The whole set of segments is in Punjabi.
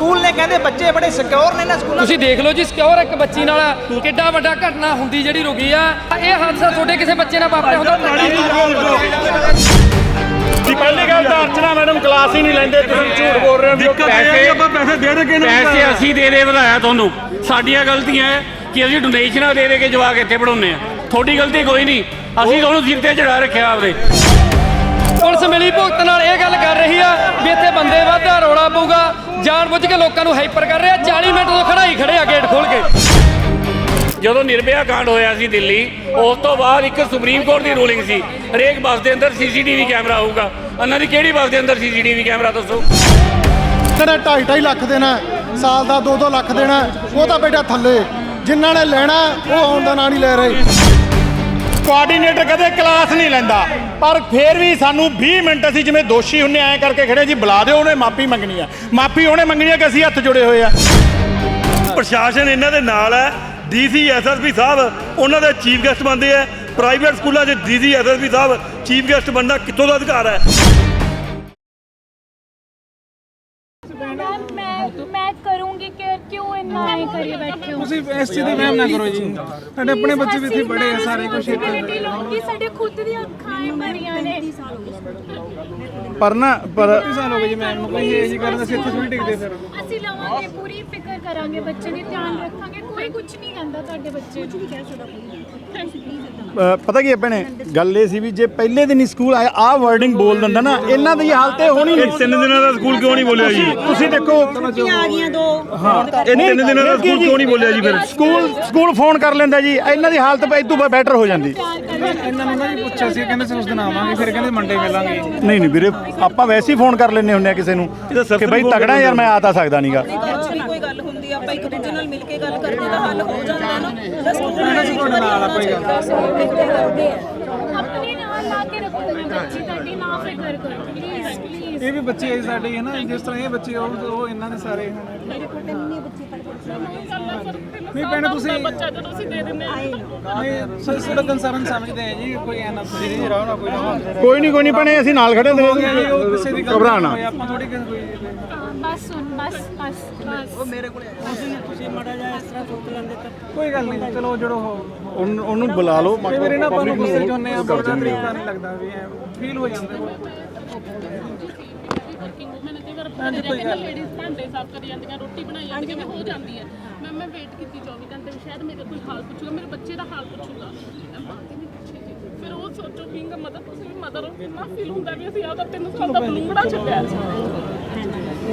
ਸਕੂਲ ਨੇ ਕਹਿੰਦੇ ਬੱਚੇ ਬੜੇ ਸਿਕਿਉਰ ਨੇ ਨਾ ਸਕੂਲਾਂ ਤੁਸੀਂ ਦੇਖ ਲਓ ਜੀ ਸਿਕਿਉਰ ਇੱਕ ਬੱਚੀ ਨਾਲ ਕਿੱਡਾ ਵੱਡਾ ਘਟਨਾ ਹੁੰਦੀ ਜਿਹੜੀ ਰੁਕੀ ਆ। ਇਹ ਹਾਦਸਾ ਤੁਹਾਡੇ ਕਿਸੇ ਬੱਚੇ ਨਾਲ ਵਾਪਰਿਆ ਹੁੰਦਾ ਦੀ ਪਹਿਲੀ ਗੱਲ ਤਾਂ ਅਰਚਨਾ ਮੈਡਮ ਕਲਾਸ ਹੀ ਨਹੀਂ ਲੈਂਦੇ ਤੁਸੀਂ ਝੂਠ ਬੋਲ ਰਹੇ ਹੋ ਪੈਸੇ ਆਪਾਂ ਪੈਸੇ ਦੇ ਦੇ ਕੇ ਪੈਸੇ ਅਸੀਂ ਦੇ ਦੇ ਵਧਾਇਆ ਤੁਹਾਨੂੰ। ਸਾਡੀਆਂ ਗਲਤੀਆਂ ਹੈ ਕਿ ਅਸੀਂ ਡੋਨੇਸ਼ਨਾਂ ਦੇ ਦੇ ਕੇ ਜਵਾਕ ਇੱਥੇ ਪੜਾਉਂਦੇ ਆ। ਤੁਹਾਡੀ ਗਲਤੀ ਕੋਈ ਨਹੀਂ। ਅਸੀਂ ਤੁਹਾਨੂੰ ਸਿਰ ਤੇ ਚੜਾ ਰੱਖਿਆ ਆਪਦੇ। ਪੁਲਿਸ ਮਿਲੀ ਭੁਗਤ ਨਾਲ ਇਹ ਗੱਲ ਕਰ ਰਹੀ ਆ ਵੀ ਇੱਥੇ ਬੰਦੇ ਵਾਧਾ ਰੌਲਾ ਪਊਗਾ। ਜਾਣ ਬੁੱਝ ਕੇ ਲੋਕਾਂ ਨੂੰ ਹਾਈਪਰ ਕਰ ਰਿਹਾ 40 ਮਿੰਟ ਤੋਂ ਖੜਾਈ ਖੜੇ ਆ ਗੇਟ ਖੋਲ ਕੇ। ਜਦੋਂ ਨਿਰਭਇਆ ਕਾਂਡ ਹੋਇਆ ਸੀ ਦਿੱਲੀ ਉਸ ਤੋਂ ਬਾਅਦ ਇੱਕ ਸੁਪਰੀਮ ਕੋਰਟ ਦੀ ਰੂਲਿੰਗ ਸੀ। ਹਰੇਕ ਬੱਸ ਦੇ ਅੰਦਰ ਸੀਸੀਟੀਵੀ ਕੈਮਰਾ ਹੋਊਗਾ। ਉਹਨਾਂ ਦੀ ਕਿਹੜੀ ਬੱਸ ਦੇ ਅੰਦਰ ਸੀਸੀਟੀਵੀ ਕੈਮਰਾ ਦੱਸੋ? ਕਿਹੜਾ 2.5 ਲੱਖ ਦੇਣਾ ਸਾਲ ਦਾ 2-2 ਲੱਖ ਦੇਣਾ ਉਹ ਤਾਂ ਬੇਟਾ ਥੱਲੇ। ਜਿਨ੍ਹਾਂ ਨੇ ਲੈਣਾ ਉਹ ਆਉਣ ਦਾ ਨਾਂ ਨਹੀਂ ਲੈ ਰਹੇ। ਕੋਆਰਡੀਨੇਟਰ ਕਦੇ ਕਲਾਸ ਨਹੀਂ ਲੈਂਦਾ। ਪਰ ਫਿਰ ਵੀ ਸਾਨੂੰ 20 ਮਿੰਟ ਅਸੀਂ ਜਿਵੇਂ ਦੋਸ਼ੀ ਹੁੰਨੇ ਐ ਕਰਕੇ ਖੜੇ ਜੀ ਬੁਲਾ ਦਿਓ, ਉਹਨੇ ਮਾਫੀ ਮੰਗਣੀ ਆ। ਮਾਫੀ ਉਹਨੇ ਮੰਗਣੀ ਆ ਕਿ ਅਸੀਂ ਹੱਥ ਜੁੜੇ ਹੋਏ ਆ। ਪ੍ਰਸ਼ਾਸਨ ਇਹਨਾਂ ਦੇ ਨਾਲ ਹੈ। ਡੀਸੀ ਐਸਐਸਪੀ ਸਾਹਿਬ ਉਹਨਾਂ ਦੇ ਚੀਫ ਗੈਸਟ ਬਣਦੇ ਆ। ਪ੍ਰਾਈਵੇਟ ਸਕੂਲਾਂ 'ਚ ਡੀਸੀ ਐਸਐਸਪੀ ਸਾਹਿਬ ਚੀਫ ਗੈਸਟ ਬਣਨਾ ਕਿੱਥੋਂ ਦਾ ਅਧਿਕਾਰ ਹੈ? ਤੁਸੀਂ ਇਸ ਚੀਜ਼ ਦੀ ਵਹਿਮ ਨਾ ਕਰੋ ਜੀ। ਸਾਡੇ ਆਪਣੇ ਬੱਚੇ ਵੀ ਇੱਥੇ ਬੜੇ ਆ ਸਾਰੇ ਕੁਝ ਰਿਸਪੌਂਸਿਬਿਲਿਟੀ ਲੋਕੀ ਸਾਡੇ ਖੁਦ ਦੀਆਂ ਅੱਖਾਂ ਹੀ ਭਰੀਆਂ ਨੇ। ਪਰ ਨਾ ਪਰ 30 ਸਾਲ ਹੋ ਗਏ ਜੀ ਮੈਮ ਨੂੰ ਕੋਈ ਇਹ ਜੀ ਕਰਨ ਅਸੀਂ ਇੱਥੇ ਥੋੜੀ ਟਿਕਦੇ ਫਿਰ। ਅਸੀਂ ਲਵਾਂਗੇ ਪੂਰੀ ਫਿਕਰ ਕਰਾਂਗੇ ਬੱਚੇ ਦੀ ਧਿਆਨ ਰੱਖਾਂਗੇ ਕੋਈ ਕੁਝ ਨਹੀਂ ਕਹਿੰਦਾ ਤੁਹਾਡੇ ਬੱਚੇ ਨੂੰ। ਅ, ਪਤਾ ਕੀ ਹੈ ਭੈਣੇ? ਗੱਲ ਇਹ ਸੀ ਵੀ ਜੇ ਪਹਿਲੇ ਦਿਨ ਹੀ ਸਕੂਲ ਆਇਆ ਆ ਵਰਡਿੰਗ ਬੋਲ ਦਿੰਦਾ ਨਾ ਇਹਨਾਂ ਦੀ ਹਾਲਤ ਇਹ ਹੋਣੀ ਨਹੀਂ। ਤਿੰਨ ਦਿਨਾਂ ਦਾ ਸਕੂਲ ਕਿਉਂ ਨਹੀਂ ਬੋਲਿਆ ਜੀ? ਤੁਸੀਂ ਦੇਖੋ ਇਹ ਤਿੰਨ ਦਿਨਾਂ ਦਾ ਸਕੂਲ ਕਿਉਂ ਨਹੀਂ ਬੋਲਿਆ ਜੀ ਫਿਰ? ਸਕੂਲ ਸਕੂਲ ਫੋਨ ਕਰ ਲੈਂਦਾ ਜੀ ਇਹਨਾਂ ਦੀ ਹਾਲਤ ਇਦੋਂ ਬੈਟਰ ਹੋ ਜਾਂਦੀ। ਇਹਨਾਂ ਨੂੰ ਨਾ ਜੀ ਪੁੱਛਿਆ ਸੀ ਕਹਿੰਦੇ ਸੀ ਉਸ ਦਿਨ ਆਵਾਂਗੇ ਫਿਰ ਕਹਿੰਦੇ ਮੰਡੇ ਮਿਲਾਂਗੇ। ਨਹੀਂ ਨਹੀਂ ਵੀਰੇ ਆਪਾਂ ਵੈਸੇ ਹੀ ਫੋਨ ਕਰ ਲੈਂਦੇ ਹੁੰਦੇ ਆ ਕਿਸੇ ਨੂੰ ਕਿ ਬਈ ਤਗੜਾ ਯਾਰ ਮੈਂ ਆ ਤਾਂ ਸਕਦਾ ਨਹੀਂਗਾ ਕੋਈ ਗੱਲ ਆ ਆਪਾਂ ਇੱਕ ਦੂਜੇ ਨਾਲ ਮਿਲ ਕੇ ਗੱਲ ਕਰਦੇ ਤਾਂ ਹੱਲ ਹੋ ਜਾਂਦਾ ਨਾ। ਬਸ ਅਸੀਂ ਤੁਹਾਡੇ ਨਾਲ ਆ ਕੋਈ ਗੱਲ ਆਪਣੇ ਨਾਲ ਲਾ ਕੇ ਰੱਖੋ ਬੱਚੀ ਤੁਹਾਡੀ ਨਾ ਫਿਕਰ ਕਰੋ। ਪਲੀਜ਼ ਪਲੀਜ਼ ਇਹ ਵੀ ਬੱਚੇ ਆ ਸਾਡੇ ਹੈ ਨਾ ਜਿਸ ਤਰ੍ਹਾਂ ਇਹ ਬੱਚੇ ਆ, ਉਹ ਉਹ ਇਹਨਾਂ ਦੇ ਸਾਰੇ ਹਨ ਮੇਰੇ ਕੋਲ ਤਾਂ ਇੰਨੇ ਬੱਚੇ ਪੜ੍ਹਦੇ ਨਹੀਂ ਭੈਣੇ ਤੁਸੀਂ ਬੱਚਾ ਜਦੋਂ ਅਸੀਂ ਦੇ ਦਿੰਦੇ ਨਹੀਂ। ਸਰ ਕੰਸਰਨ ਸਮਝਦੇ ਆ ਜੀ ਕੋਈ ਐਨਾ ਨਹੀਂ ਰਹੋ ਨਾ ਕੋਈ। ਨਾ ਕੋਈ ਨਹੀਂ ਕੋਈ ਨਹੀਂ ਭੈਣੇ ਅਸੀਂ ਨਾਲ ਖੜੇ ਹੋ ਗਿਆ ਜੀ ਉਹ ਕਿਸੇ ਦੀ ਹੁੰਦੇ ਘਬਰਾਣਾ ਆਪਾਂ ਥੋੜੀ ਕਿਸੇ ਕੋਈ ਬਸ ਸੁਣ ਬਸ ਬਸ ਬਸ। ਉਹ ਮੇਰੇ ਕੋਈ ਗੱਲ ਨਹੀਂ ਚਲੋ ਜੜੋ ਹੋ ਉਹਨੂੰ ਉਹਨੂੰ ਬੁਲਾ ਲਓ ਕਈ ਵਾਰੀ ਨਾ ਆਪਾਂ ਨੂੰ ਗੁੱਸੇ ਚ ਹੁੰਦੇ ਆ ਬੜਾ ਤਰੀਕਾ ਨਹੀਂ ਲੱਗਦਾ ਵੀ ਫੀਲ ਹੋ ਜਾਂਦਾ। ਕੋਈ ਗੱਲ ਨਹੀਂ। ਲੇਡੀਜ਼ ਭਾਂਡੇ ਸਾਫ਼ ਕਰੀ ਜਾਂਦੀਆਂ ਰੋਟੀ ਬਣਾਈ ਜਾਂਦੀਆਂ ਮੈਂ ਹੋ ਜਾਂਦੀ ਹੈ ਮੈਂ ਮੈਂ ਵੇਟ ਕੀਤੀ 24 ਘੰਟੇ ਵੀ ਸ਼ਾਇਦ ਮੇਰੇ ਕੋਈ ਹਾਲ ਪੁੱਛੂਗਾ ਮੇਰੇ ਬੱਚੇ ਦਾ ਹਾਲ ਪੁੱਛੂਗਾ। ਜੀ। ਫਿਰ ਉਹ ਸੋਚੋ ਬੀਂਗ ਮਦਰ ਤੁਸੀਂ ਵੀ ਮਦਰ ਹੋ ਕਿੰਨਾ ਫੀਲ ਹੁੰਦਾ ਵੀ ਅਸੀਂ ਆਪਦਾ 3 ਸਾਲ ਦਾ ਬਲੂੰਗੜਾ ਛੱਡਿਆ।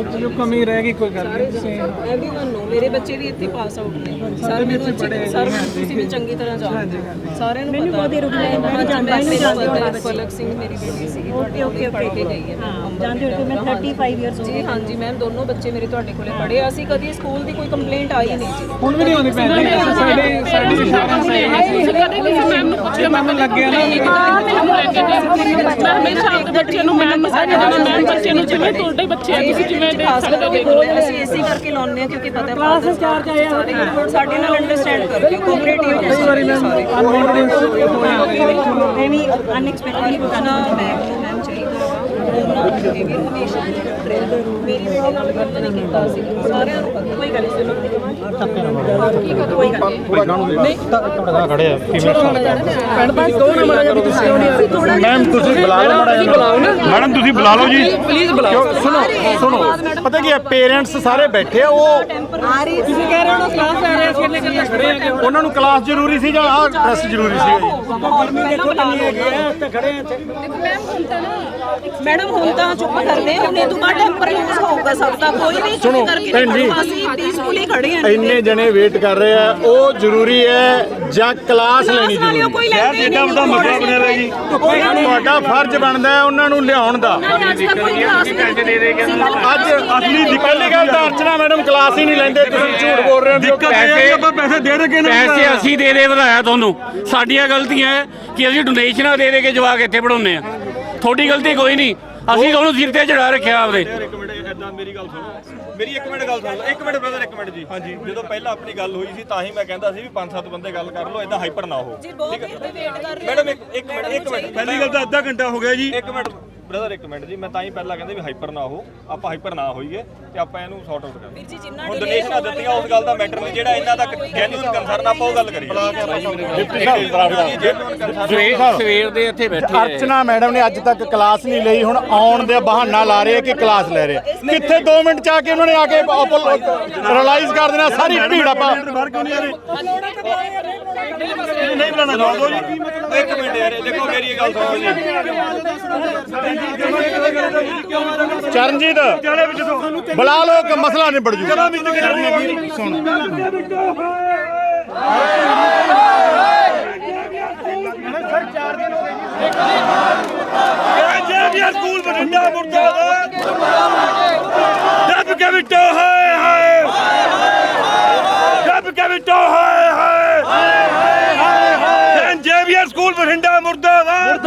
ਸੀ ਜੋ ਕਮੀ ਰਹਿ ਗਈ ਕੋਈ ਗੱਲ ਨਹੀਂ ਤੁਸੀਂ ਐਵਰੀਵਨ ਨੂੰ ਮੇਰੇ ਬੱਚੇ ਵੀ ਇੱਥੇ ਪਾਸ ਆਊਟ ਨੇ। ਸਾਰੇ ਮੈਨੂੰ ਅੱਛੇ ਸਰ ਤੁਸੀਂ ਵੀ ਚੰਗੀ ਤਰ੍ਹਾਂ ਜਾਣਦੇ ਹੋ। ਸਾਰਿਆਂ ਨੂੰ ਪਤਾ ਮੈਨੂੰ ਰੁਕਣਾ ਮੈਂ ਜਾਂਦਾ ਮੈਨੂੰ ਪਲਕ ਸਿੰਘ ਮੇਰੀ ਬੇਟੀ ਸੀ ਓਕੇ ਓਕੇ ਪੜ੍ਹ ਕੇ ਗਈ ਹੈ ਜਾਣਦੇ ਹੋ ਮੈਂ 35 ਇਅਰਸ ਜੀ ਹਾਂਜੀ ਮੈਮ ਦੋਨੋਂ ਬੱਚੇ ਮੇਰੇ ਤੁਹਾਡੇ ਕੋਲੇ ਪੜ੍ਹੇ। ਆ ਅਸੀਂ ਕਦੀ ਸਕੂਲ ਦੀ ਕੋਈ ਕੰਪਲੇਂਟ ਆਈ ਨਹੀਂ ਜੀ ਹੁਣ ਵੀ ਨਹੀਂ ਆਉਂਦੀ ਭੈਣ ਜੀ। ਸਾਡੇ ਸਾਡੀ ਇਸ਼ਾਰਾ ਸਹੀ ਹੈ ਕਦੇ ਕਿਸੇ ਮੈਮ ਨੂੰ ਪੁੱਛਿਆ ਮੈਨੂੰ ਲੱਗਿਆ ਨਾ ਵੀ ਮੈਂ ਹਮੇਸ਼ਾ ਆਪਣੇ ਬੱਚੇ ਨੂੰ। ਮੈਮ ਮਸਾਜ ਦੇਣਾ ਮੈਮ ਬੱਚੇ ਨੂੰ ਜਿਵੇਂ ਤੁਹਾਡੇ ਬੱਚੇ ਆ ਤੁਸੀਂ ਜਿਵੇਂ ਦੇਖ ਖਾਸ ਹੋ ਕਰਕੇ ਗੋਲ ਅਸੀਂ ਇਸੇ ਕਰਕੇ ਲਾਉਂਦੇ ਆ ਕਿਉਂਕਿ ਪਤਾ ਕਲਾਸ ਚਾਰਜ ਆਇਆ ਸਾਡੇ ਨਾਲ ਅੰਡਰਸਟੈਂਡ ਕਰਦੇ ਕੋਆਪਰੇਟਿਵ ਕਈ ਵਾਰੀ ਮੈਂ ਅਨਕੌਨਫੀਡੈਂਸ ਹੋ ਜਾਂਦਾ ਮੈਂ ਵੀ ਅਨਐਕਸਪੈਕਟਡਲੀ ਪੁੱਛਣਾ ਨੂੰ ਮੈਮ ਚਾਹੀਦਾ ਉਹਨਾਂ ਇਹ ਵੀ ਹਮੇਸ਼ਾ ਮੇਰੀ ਬੇਟੀ ਨਾਲ ਗੱਲ ਨਹੀਂ ਕੀਤਾ ਸੀ। ਸਾਰਿਆਂ ਨੂੰ ਪਤਾ। ਕੋਈ ਗੱਲ ਨਹੀਂ ਸੁਣੋ। ਕੀ ਕਦੋਂ ਕੋਈ ਗੱਲ? ਨਹੀਂ ਮੈਮ ਤੁਸੀਂ ਬੁਲਾ ਲਓ ਮੈਡਮ ਤੁਸੀਂ ਬੁਲਾ ਲਓ ਜੀ। ਪਲੀਜ਼ ਬੁਲਾਓ। ਸੁਣੋ ਸੁਣੋ। ਪਤਾ ਕੀ ਹੈ ਪੇਰੈਂਟਸ ਸਾਰੇ ਬੈਠੇ ਆ ਉਹ ਤੁਸੀਂ ਕਹਿ ਰਹੇ ਹੋ ਕਲਾਸ ਆ ਰਹੇ ਕਿੰਨੇ ਖੜੇ ਆ। ਉਹਨਾਂ ਨੂੰ ਕਲਾਸ ਜ਼ਰੂਰੀ ਸੀ ਜਾਂ ਆਹ ਡਰੈਸ ਜ਼ਰੂਰੀ ਸੀ? ਜੀ ਗਰਮੀ ਦੇਖੋ ਕਿੰਨੀ ਹੈਗੀ ਆ ਉੱਤੇ ਖੜੇ ਆ ਮੈਡਮ ਹੁਣ ਤਾਂ ਚੁੱਪ ਕਰਦੇ ਆ ਹੁਣ ਇਹ ਤੋਂ ਬਾਅਦ ਟੈਂਪਰ ਯੂਜ਼ ਹੋਊਗਾ ਸਭ ਦਾ ਕੋਈ ਵੀ ਸੁਣੋ, ਚੁੱਪ ਕਰਕੇ ਭੈਣ ਜੀ। ਨਹੀਂ ਅਸੀਂ ਪੀਸਫੁਲੀ ਖੜੇ ਆ। ਇੰਨੇ ਜਣੇ ਵੇਟ ਕਰ ਰਹੇ ਆ ਉਹ ਜ਼ਰੂਰੀ ਹੈ ਜਾਂ ਕਲਾਸ ਲੈਣੀ ਜ਼ਰੂਰੀ ਹੈ। ਕੋਈ ਲੈਂਦੇ ਜਿੱਦਾਂ ਵੱਡਾ ਮਸਲਾ ਬਣਿਆ ਹੋਇਆ ਜੀ। ਤੁਹਾਡਾ ਫਰਜ਼ ਬਣਦਾ ਹੈ ਉਹਨਾਂ ਨੂੰ ਲਿਆਉਣ ਦਾ। ਅੱਜ ਤੱਕ ਕੋਈ ਕਲਾਸ ਪੈਸੇ ਦੇ ਦੇ ਕੇ ਅੱਜ ਅਸਲੀ ਦੀ ਪਹਿਲੀ ਗੱਲ ਤਾਂ ਅਰਚਨਾ ਮੈਡਮ ਕਲਾਸ ਹੀ ਨਹੀਂ ਲੈਂਦੇ ਤੁਸੀਂ ਝੂਠ ਬੋਲ ਰਹੇ ਹੋ ਵੀ ਉਹ ਦਿੱਕਤ ਇਹ ਹੈ ਕਿ ਆਪਾਂ ਪੈਸੇ ਦੇ ਦੇ ਕੇ ਨਹੀਂ ਪੈਸੇ ਅਸੀਂ ਦੇ ਦੇ ਵਧਾਇਆ ਤੁਹਾਨੂੰ। ਸਾਡੀਆਂ ਗਲਤੀਆਂ ਹੈ ਕਿ ਅਸੀਂ ਡੋਨੇਸ਼ਨਾਂ ਦੇ ਦੇ ਕੇ ਜਵਾਕ ਇੱਥੇ ਪੜਾਉਂਦੇ ਆ। ਤੁਹਾਡੀ ਗਲਤੀ ਕੋਈ ਨਹੀਂ। ਅਸੀਂ ਤੁਹਾਨੂੰ ਸਿਰ ਤੇ ਚੜਾ ਰੱਖਿਆ ਆਪਦੇ। ਇੱਕ ਮਿੰਟ ਏਦਾਂ ਮੇਰੀ ਗੱਲ ਸੁਣੋ ਮੇਰੀ ਇੱਕ ਮਿੰਟ ਗੱਲ ਸੁਣ ਲਓ। ਇੱਕ ਮਿੰਟ ਬ੍ਰਦਰ ਇੱਕ ਮਿੰਟ ਜੀ। ਹਾਂਜੀ। ਜਦੋਂ ਪਹਿਲਾਂ ਆਪਣੀ ਗੱਲ ਹੋਈ ਸੀ ਤਾਂ ਹੀ ਮੈਂ ਕਹਿੰਦਾ ਸੀ ਵੀ ਪੰਜ ਸੱਤ ਬੰਦੇ ਗੱਲ ਕਰ ਲਓ ਏਦਾਂ ਹਾਈਪਰ ਨਾ ਹੋ। ਜੀ ਬਹੁਤ ਵੇਟ ਕਰ ਰਹੇ ਮੈਡਮ ਇੱਕ ਇੱਕ ਮਿੰਟ ਇੱਕ ਮਿੰਟ। ਪਹਿਲੀ ਗੱਲ ਤਾਂ ਅੱਧਾ ਘੰਟਾ ਹੋ ਗਿਆ ਜੀ। ਇੱਕ ਮਿੰਟ। ਬ੍ਰਦਰ ਇੱਕ ਮਿੰਟ ਜੀ ਮੈਂ ਤਾਂ ਹੀ ਪਹਿਲਾਂ ਕਹਿੰਦੇ ਵੀ ਹਾਈਪਰ ਨਾ ਹੋ ਆਪਾਂ ਹਾਈਪਰ ਨਾ ਹੋਈਏ ਤੇ ਆਪਾਂ ਇਹਨੂੰ ਸੌਟ ਆਊਟ ਕਰਾਂਗੇ ਜੀ ਜਿੰਨਾ ਹੁਣ ਡੋਨੇਸ਼ਨਾਂ ਦਿੱਤੀਆਂ ਉਸ ਗੱਲ ਦਾ ਮੈਟਰ ਨਹੀਂ ਜਿਹੜਾ ਇਹਨਾਂ ਦਾ ਜੈਨੂਇਨ ਕੰਸਰਨ ਆਪਾਂ ਉਹ ਗੱਲ ਕਰੀਏ ਸਵੇਰ ਦੇ ਇੱਥੇ ਬੈਠੇ ਅਰਚਨਾ ਮੈਡਮ ਨੇ ਅੱਜ ਤੱਕ ਕਲਾਸ ਨਹੀਂ ਲਈ ਹੁਣ ਆਉਣ ਦੇ ਬਹਾਨਾ ਲਾ ਰਹੇ ਕਿ ਕਲਾਸ ਲੈ ਰਹੇ। ਕਿੱਥੇ 2 ਮਿੰਟ ਚ ਆ ਕੇ ਉਹਨਾਂ ਨੇ ਆ ਕੇ ਰਿਅਲਾਈਜ਼ ਕਰ ਦੇਣਾ ਸਾਰੀ ਭੀੜ ਆਪਾਂ ਬਾਹਰ ਕਿਉਂ ਨਹੀਂ ਆ ਰਹੇ ਨਹੀਂ ਬੁਲਾਣਾ ਦੋ ਜੀ। ਇੱਕ ਮਿੰਟ ਯਾਰ ਦੇਖੋ ਮੇਰੀ ਇਹ ਗੱਲ ਸੁਣੋ ਜੀ। ਚਰਨਜੀਤ ਬੁਲਾ ਲੋ ਕਿ ਮਸਲਾ ਨਿਬੜ ਜੂ। ਸੁਣ। ਜੇਬੀਆਰ ਸਕੂਲ ਬਠਿੰਡਾ ਮੁਰਦਾਬਾਦ। ਦੱਬ ਕੇ ਵਿਟੋ ਹਾਏ ਹਾਏ। ਦੱਬ ਕੇ ਵਿਟੋ ਹਾਏ। ਬਠਿੰਡਾ ਮੁਰਦਾਬਾਦ।